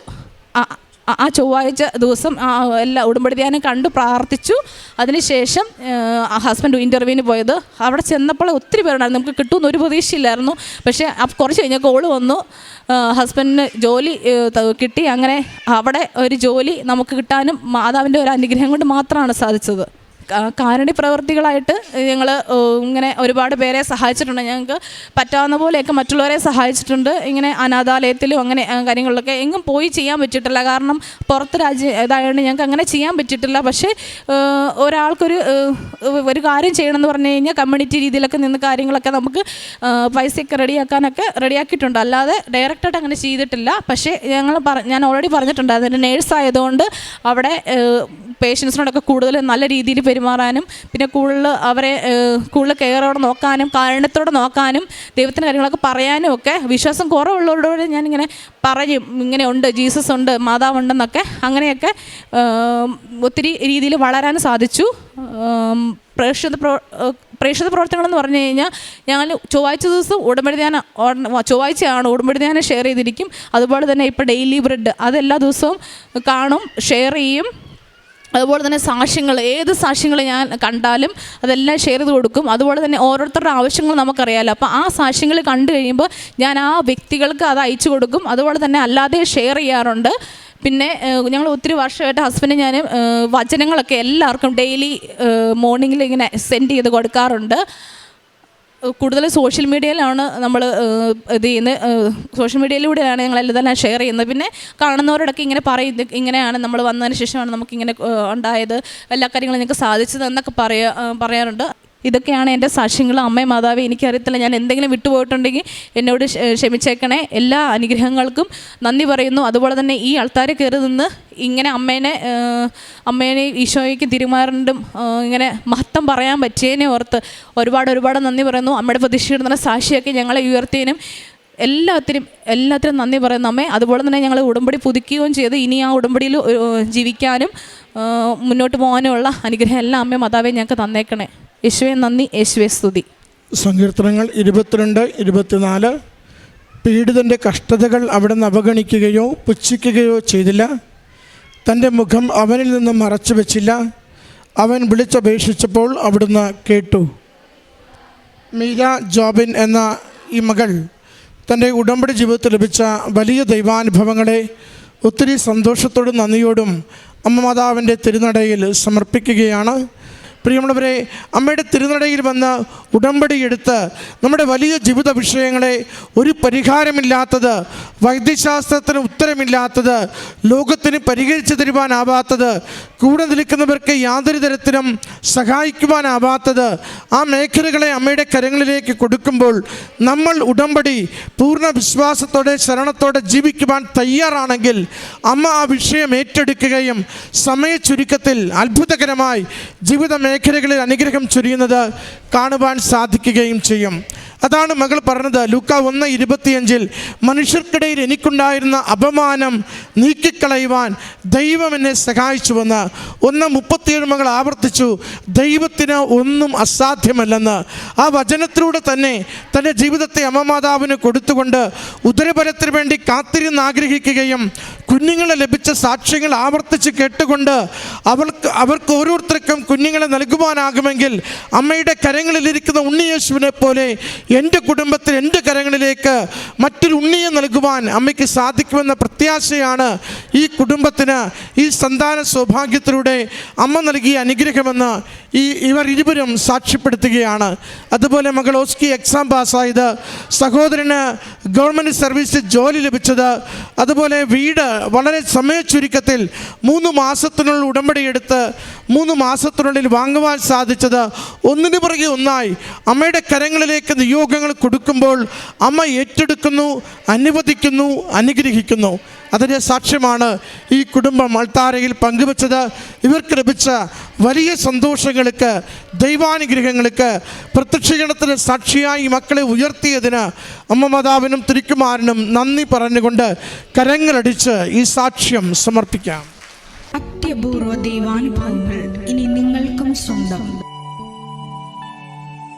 ആ- ചൊവ്വാഴ്ച ദിവസം എല്ലാ ഉടമ്പടി ധ്യാനം കണ്ടു പ്രാർത്ഥിച്ചു. അതിനുശേഷം ഹസ്ബൻഡ് ഇന്റർവ്യൂവിന് പോയത്. അവിടെ ചെന്നപ്പോൾ ഒത്തിരി പേരുണ്ടായിരുന്നു. നമുക്ക് കിട്ടുമെന്ന് ഒരു പ്രതീക്ഷയില്ലായിരുന്നു. പക്ഷേ കുറച്ച് കഴിഞ്ഞാൽ കോൾ വന്നു. ഹസ്ബൻഡിന് ജോലി കിട്ടി. അങ്ങനെ അവിടെ ഒരു ജോലി നമുക്ക് കിട്ടാനും മാതാവിന്റെ ഒരു അനുഗ്രഹം കൊണ്ട് മാത്രമാണ് സാധിച്ചത്. കാ- പ്രവൃത്തികളായിട്ട് ഞങ്ങൾ ഇങ്ങനെ ഒരുപാട് പേരെ സഹായിച്ചിട്ടുണ്ട്. ഞങ്ങൾക്ക് പറ്റാവുന്ന പോലെയൊക്കെ മറ്റുള്ളവരെ സഹായിച്ചിട്ടുണ്ട്. ഇങ്ങനെ അനാഥാലയത്തിലും അങ്ങനെ കാര്യങ്ങളിലൊക്കെ എങ്ങും പോയി ചെയ്യാൻ പറ്റിയിട്ടില്ല. കാരണം പുറത്ത് രാജ്യം ഇതായതുകൊണ്ട് ഞങ്ങൾക്ക് അങ്ങനെ ചെയ്യാൻ പറ്റിയിട്ടില്ല. പക്ഷേ ഒരാൾക്കൊരു ഒരു കാര്യം ചെയ്യണമെന്ന് പറഞ്ഞു കഴിഞ്ഞാൽ കമ്മ്യൂണിറ്റി രീതിയിലൊക്കെ നിന്ന് കാര്യങ്ങളൊക്കെ നമുക്ക് പൈസയൊക്കെ റെഡിയാക്കാനൊക്കെ റെഡിയാക്കിയിട്ടുണ്ട്. അല്ലാതെ ഡയറക്റ്റായിട്ട് അങ്ങനെ ചെയ്തിട്ടില്ല. പക്ഷേ ഞങ്ങൾ ഞാൻ ഓൾറെഡി പറഞ്ഞിട്ടുണ്ട്. അതിന്റെ നേഴ്സ് ആയതുകൊണ്ട് അവിടെ പേഷ്യൻസിനോടൊക്കെ കൂടുതൽ നല്ല രീതിയിൽ പെരുമാറാനും പിന്നെ കൂടുതൽ അവരെ കൂടുതൽ കെയറോടെ നോക്കാനും കാരണത്തോടെ നോക്കാനും ദൈവത്തിന്റെ കാര്യങ്ങളൊക്കെ പറയാനും ഒക്കെ വിശ്വാസം കുറവുള്ളവരോട് ഞാനിങ്ങനെ പറയും. ഇങ്ങനെ ഉണ്ട് ജീസസ് ഉണ്ട് മാതാവുണ്ടെന്നൊക്കെ അങ്ങനെയൊക്കെ ഒത്തിരി രീതിയിൽ വളരാൻ സാധിച്ചു. പ്രേക്ഷിത പ്രോ ഏഹ്, പ്രേക്ഷിത പ്രവർത്തനങ്ങളെന്ന് പറഞ്ഞു കഴിഞ്ഞാൽ ഞങ്ങൾ ചൊവ്വാഴ്ച ദിവസം ഉടമ്പടി ഓ- ചൊവ്വാഴ്ചയാണ് ഉടമ്പടി ധ്യാനം ഷെയർ ചെയ്തിരിക്കും. അതുപോലെ തന്നെ ഇപ്പോൾ ഡെയിലി ബ്രെഡ് അതെല്ലാ ദിവസവും കാണും ഷെയർ ചെയ്യും. അതുപോലെ തന്നെ സാക്ഷ്യങ്ങൾ ഏത് സാക്ഷ്യങ്ങൾ ഞാൻ കണ്ടാലും അതെല്ലാം ഷെയർ ചെയ്ത് കൊടുക്കും. അതുപോലെ തന്നെ ഓരോരുത്തരുടെ ആവശ്യങ്ങൾ നമുക്കറിയാമല്ലോ അപ്പോൾ ആ സാക്ഷ്യങ്ങൾ കണ്ടു കഴിയുമ്പോൾ ഞാൻ ആ വ്യക്തികൾക്ക് അത് അയച്ചു കൊടുക്കും. അതുപോലെ തന്നെ അല്ലാതെ ഷെയർ ചെയ്യാറുണ്ട്. പിന്നെ ഞങ്ങൾ ഒത്തിരി വർഷമായിട്ട് ഹസ്ബൻഡ് ഞാൻ വചനങ്ങളൊക്കെ എല്ലാവർക്കും ഡെയിലി മോർണിംഗിൽ ഇങ്ങനെ സെൻഡ് ചെയ്ത് കൊടുക്കാറുണ്ട്. കൂടുതൽ സോഷ്യൽ മീഡിയയിലാണ് നമ്മൾ ഇത് ചെയ്യുന്നത്. സോഷ്യൽ മീഡിയയിലൂടെയാണ് ഞങ്ങൾ എല്ലാം ഷെയർ ചെയ്യുന്നത്. പിന്നെ കാണുന്നവരോടൊക്കെ ഇങ്ങനെ പറയുന്നത് ഇങ്ങനെയാണ് നമ്മൾ വന്നതിന് ശേഷമാണ് നമുക്കിങ്ങനെ ഉണ്ടായത്. എല്ലാ കാര്യങ്ങളും നിങ്ങൾക്ക് സാധിച്ചത് എന്നൊക്കെ പറയുക പറയാറുണ്ട്. ഇതൊക്കെയാണ് എന്റെ സാക്ഷ്യങ്ങൾ അമ്മയും മാതാവ് എനിക്കറിയത്തില്ല. ഞാൻ എന്തെങ്കിലും വിട്ടുപോയിട്ടുണ്ടെങ്കിൽ എന്നോട് ക്ഷമിച്ചേക്കണേ. എല്ലാ അനുഗ്രഹങ്ങൾക്കും നന്ദി പറയുന്നു. അതുപോലെ തന്നെ ഈ ആൾക്കാരെ കയറി നിന്ന് ഇങ്ങനെ അമ്മേനെ അമ്മേനെ ഈശോയ്ക്ക് തിരുമാറിണ്ടും ഇങ്ങനെ മഹത്വം പറയാൻ പറ്റിയതിനെ ഓർത്ത് ഒരുപാട് ഒരുപാട് നന്ദി പറയുന്നു. അമ്മയുടെ പ്രതിഷ്ഠിക്കുന്ന സാക്ഷിയൊക്കെ ഞങ്ങളെ ഉയർത്തിയതിനും എല്ലാത്തിനും എല്ലാത്തിനും നന്ദി പറയുന്നു. അമ്മേ അതുപോലെ തന്നെ ഞങ്ങൾ ഉടമ്പടി പുതുക്കുകയും ചെയ്ത്. ഇനി ആ ഉടമ്പടിയിൽ ജീവിക്കാനും മുന്നോട്ട് പോകാനുമുള്ള അനുഗ്രഹം എല്ലാം അമ്മേ മാതാവേ ഞങ്ങൾക്ക് തന്നേക്കണേ. യേശുവെ നന്ദി. യേശുവെ സ്തുതി. സങ്കീർത്തനങ്ങൾ ഇരുപത്തിരണ്ട് ഇരുപത്തിനാല്. പീഡിതന്റെ കഷ്ടതകൾ അവിടെ നിന്ന് അവഗണിക്കുകയോ പുച്ഛിക്കുകയോ ചെയ്തില്ല. തന്റെ മുഖം അവനിൽ നിന്ന് മറച്ചു വെച്ചില്ല. അവൻ വിളിച്ചപേക്ഷിച്ചപ്പോൾ അവിടുന്ന് കേട്ടു. മീര ജോബിൻ എന്ന ഈ മകൾ തന്റെ ഉടമ്പടി ജീവിതത്തിൽ ലഭിച്ച വലിയ ദൈവാനുഭവങ്ങളെ ഒത്തിരി സന്തോഷത്തോടും നന്ദിയോടും അമ്മ മാതാവിന്റെ തിരുനടയിൽ സമർപ്പിക്കുകയാണ്. പ്രിയമുള്ളവരെ അമ്മയുടെ തിരുനടയിൽ വന്ന് ഉടമ്പടി എടുത്ത് നമ്മുടെ വലിയ ജീവിത വിഷയങ്ങളെ ഒരു പരിഹാരമില്ലാത്തത് വൈദ്യശാസ്ത്രത്തിന് ഉത്തരമില്ലാത്തത് ലോകത്തിന് പരിഹരിച്ചു തരുവാനാവാത്തത് കൂടെ നിൽക്കുന്നവർക്ക് യാതൊരു തരത്തിലും സഹായിക്കുവാനാവാത്തത് ആ മേഖലകളെ അമ്മയുടെ കരങ്ങളിലേക്ക് കൊടുക്കുമ്പോൾ നമ്മൾ ഉടമ്പടി പൂർണ വിശ്വാസത്തോടെ ശരണത്തോടെ ജീവിക്കുവാൻ തയ്യാറാണെങ്കിൽ അമ്മ ആ വിഷയം ഏറ്റെടുക്കുകയും സമയ ചുരുക്കത്തിൽ അത്ഭുതകരമായി ജീവിത മേഖലകളിൽ അനുഗ്രഹം ചൊരിയുന്നത് കാണുവാൻ സാധിക്കുകയും ചെയ്യും. അതാണ് മകൾ പറഞ്ഞത്. ലൂക്ക ഒന്ന് ഇരുപത്തിയഞ്ചിൽ മനുഷ്യർക്കിടയിൽ എനിക്കുണ്ടായിരുന്ന അപമാനം നീക്കിക്കളയുവാൻ ദൈവം എന്നെ സഹായിച്ചുവെന്ന്. ഒന്ന് മുപ്പത്തിയേഴ് മകൾ ആവർത്തിച്ചു ദൈവത്തിന് ഒന്നും അസാധ്യമല്ലെന്ന്. ആ വചനത്തിലൂടെ തന്നെ തന്റെ ജീവിതത്തെ അമ്മമാതാവിന് കൊടുത്തുകൊണ്ട് ഉദരബലത്തിന് വേണ്ടി കാത്തിരുന്ന് ആഗ്രഹിക്കുകയും കുഞ്ഞുങ്ങളെ ലഭിച്ച സാക്ഷ്യങ്ങൾ ആവർത്തിച്ച് കേട്ടുകൊണ്ട് അവൾക്ക് അവർക്ക് ഓരോരുത്തർക്കും കുഞ്ഞുങ്ങളെ നൽകുവാനാകുമെങ്കിൽ അമ്മയുടെ കരങ്ങളിലിരിക്കുന്ന ഉണ്ണിയേശുവിനെ പോലെ എന്റെ കുടുംബത്തിൽ എന്റെ കരങ്ങളിലേക്ക് മറ്റൊരു ഉണ്ണിയെ നൽകുവാൻ അമ്മയ്ക്ക് സാധിക്കുമെന്ന പ്രത്യാശയാണ് ഈ കുടുംബത്തിന് ഈ സന്താന സൗഭാഗ്യത്തിലൂടെ അമ്മ നൽകിയ അനുഗ്രഹമെന്ന് ഈ ഇവർ ഇരുവരും സാക്ഷ്യപ്പെടുത്തുകയാണ്. അതുപോലെ മകൾ ഓസ്കി എക്സാം പാസ്സായത് സഹോദരന് ഗവൺമെന്റ് സർവീസിൽ ജോലി ലഭിച്ചത് അതുപോലെ വീട് വളരെ സമയ ചുരുക്കത്തിൽ മൂന്ന് മാസത്തിനുള്ളിൽ ഉടമ്പടി എടുത്ത് മൂന്ന് മാസത്തിനുള്ളിൽ വാങ്ങുവാൻ സാധിച്ചത് ഒന്നിനു പുറകെ ഒന്നായി. അമ്മയുടെ കരങ്ങളിലേക്ക് നിയോഗങ്ങൾ കൊടുക്കുമ്പോൾ അമ്മ ഏറ്റെടുക്കുന്നു അനുവദിക്കുന്നു അനുഗ്രഹിക്കുന്നു. അതിന്റെ സാക്ഷ്യമാണ് ഈ കുടുംബം അൾത്താരയിൽ പങ്കുവച്ചത്. ഇവർക്ക് ലഭിച്ച വലിയ സന്തോഷങ്ങൾക്ക് ദൈവാനുഗ്രഹങ്ങൾക്ക് പ്രത്യക്ഷീകരണത്തിന് സാക്ഷിയായി മക്കളെ ഉയർത്തിയതിന് അമ്മ മാതാവിനും തിരുക്കുമാരനും നന്ദി പറഞ്ഞുകൊണ്ട് കരങ്ങളടിച്ച് ഈ സാക്ഷ്യം സമർപ്പിക്കാം. അത്യപൂർവ ദൈവാനുഭവങ്ങൾ ഇനി നിങ്ങൾക്കും സ്വന്തം.